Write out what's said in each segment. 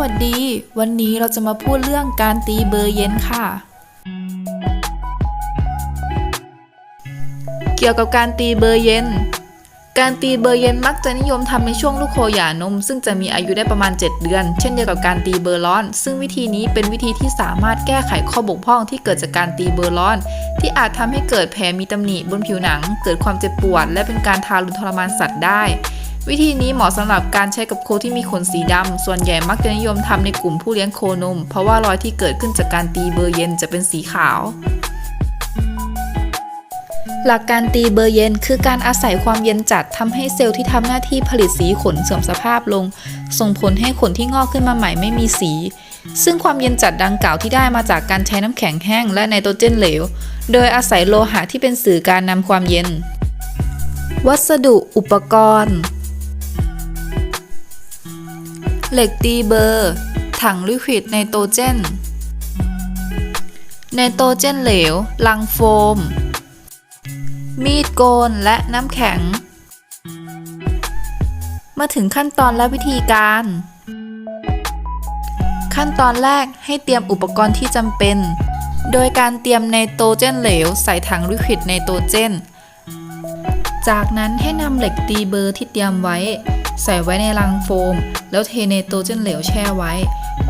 วัสดี วันนี้เราจะมาพูดเรื่องการตีเบอร์เย็นค่ะ เกี่ยวกับการตีเบอร์เย็น การตีเบอร์เย็นมักจะนิยมทำในช่วงลูกโคหย่านม ซึ่งจะมีอายุได้ประมาณ 7 เดือน เช่นเดียวกับการตีเบอร์ร้อน ซึ่งวิธีนี้เป็นวิธีที่สามารถแก้ไขข้อบกพร่องที่เกิดจากการตีเบอร์ร้อน ที่อาจทำให้เกิดแผลมีตำหนิบนผิวหนัง เกิดความเจ็บปวด และเป็นการทารุณทรมานสัตว์ได้ วิธีนี้เหมาะสำหรับการใช้กับโคที่มีขนสีดำส่วนใหญ่มักจะนิยมทำในกลุ่มผู้เลี้ยงโคนม เพราะว่ารอยที่เกิดขึ้นจากการตีเบอร์เย็นจะเป็นสีขาว หลักการตีเบอร์เย็น คือการอาศัยความเย็นจัดทำให้เซลล์ที่ทำหน้าที่ผลิตสีขนเสื่อมสภาพลง ส่งผลให้ขนที่งอกขึ้นมาใหม่ไม่มีสี ซึ่งความเย็นจัดดังกล่าวที่ได้มาจากการใช้น้ำแข็งแห้งและไนโตรเจนเหลว โดยอาศัยโลหะที่เป็นสื่อการนำความเย็น วัสดุอุปกรณ์ เหล็กตีเบอร์ ถังลิควิดไนโตรเจนไนโตรเจนเหลว ลังโฟม มีดโกนและน้ำแข็ง มาถึงขั้นตอนและวิธีการ ขั้นตอนแรกให้เตรียมอุปกรณ์ที่จำเป็น โดยการเตรียมไนโตรเจนเหลว ใส่ถังลิควิดไนโตรเจน จากนั้นให้นำเหล็กตีเบอร์ที่เตรียมไว้ ใส่ไว้ในรังโฟม แล้วเทไนโตรเจนเหลวแช่ไว้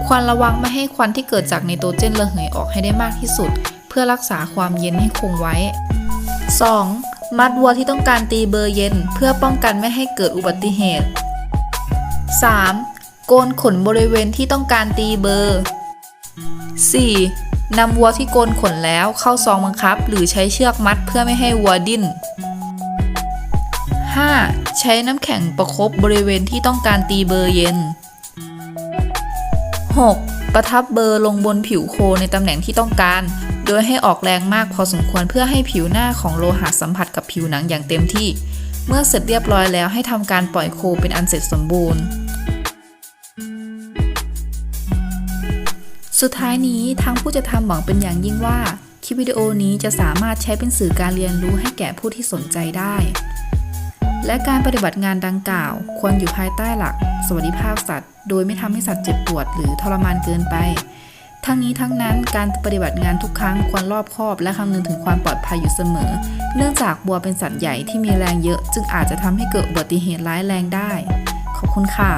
ควรระวังไม่ให้ควันที่เกิดจากไนโตรเจนระเหยออกให้ได้มากที่สุด เพื่อรักษาความเย็นให้คงไว้ 2. มัดวัวที่ต้องการตีเบอร์เย็น เพื่อป้องกันไม่ให้เกิดอุบัติเหตุ 3. โกนขนบริเวณที่ต้องการตีเบอร์ 4. นำวัวที่โกนขนแล้วเข้าซองบังคับ หรือใช้เชือกมัดเพื่อไม่ให้วัวดิ้น 5. ใช้น้ำแข็งประครบบริเวณที่ต้องการตีเบอร์เย็น 6. ประทับเบอร์ลงบนผิวโคในตำแหน่งที่ต้องการ โดยให้ออกแรงมากพอสมควรเพื่อให้ผิวหน้าของโลหะสัมผัสกับผิวหนังอย่างเต็มที่ เมื่อเสร็จเรียบร้อยแล้วให้ทำการปล่อยโคเป็นอันเสร็จสมบูรณ์สุดท้ายนี้ทางผู้จะทำหวังเป็นอย่างยิ่งว่า คลิปวิดีโอนี้จะสามารถใช้เป็นสื่อการเรียนรู้ให้แก่ผู้ที่สนใจได้ และการปฏิบัติงานดังกล่าว ควรอยู่ภายใต้หลัก สวัสดิภาพสัตว์ โดยไม่ทำให้สัตว์เจ็บปวดหรือทรมานเกินไป ทั้งนี้ทั้งนั้นการปฏิบัติงานทุกครั้งควรรอบคอบ และคำนึงถึงความปลอดภัยอยู่เสมอ เนื่องจากบัวเป็นสัตว์ใหญ่ที่มีแรงเยอะ จึงอาจจะทำให้เกิดอุบัติเหตุร้ายแรงได้ ขอบคุณค่ะ